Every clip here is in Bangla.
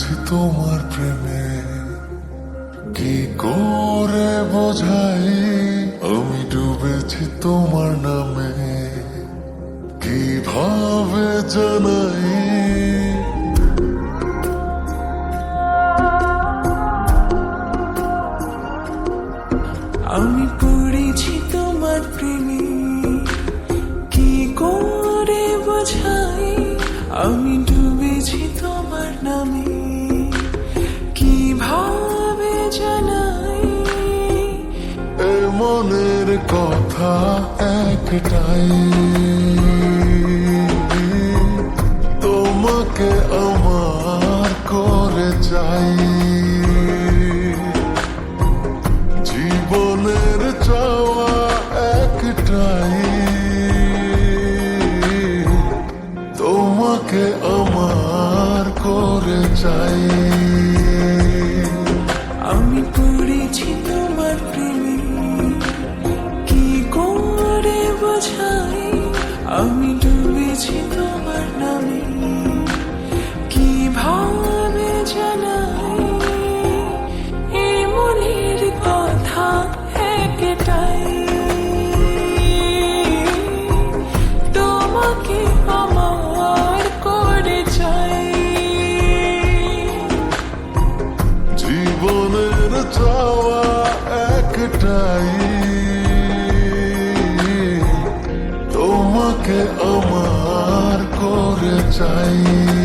ডুবেছি তোমার প্রেমে। কি করে বোঝাই? আমি ডুবেছি তোমার নামে। কীভাবে জানাই? আমি পড়েছি তোমার প্রেমে। কি করে বোঝাই? আমি ডুবেছি তোমার নামে। কথা একটাই। তোমাকে আমার করে চাই। জীবনের চাওয়া একটাই। তোমাকে আমার করে চাই। আমি ডুবেছি তোমার নামে। কীভাবে জানাই? এই মনের কথা একটাই। তোমাকে আমার করে চাই। জীবনের চাওয়া একটাই। করে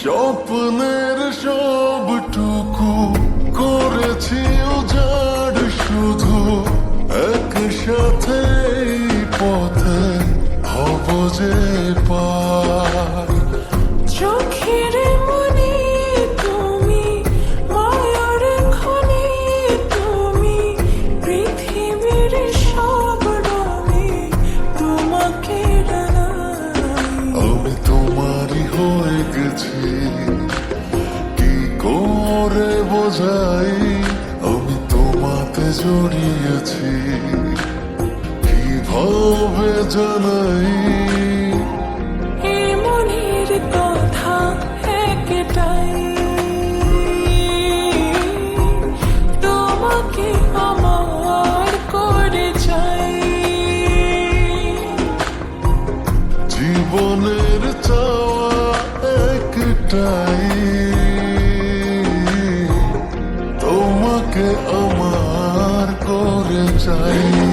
স্বপ্নের সবটুকু করেছি উজাড় শুধু একসাথে পথে হব যে পার। চোখের গেছি কি করে বোঝাই? আমি তোমাকে জড়িয়েছি। কীভাবে জানাই? তোমাকে আমার করে চাই।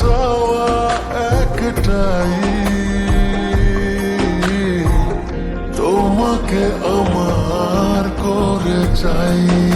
চাওয়া একটাই তোমাকে আমার করে চাই।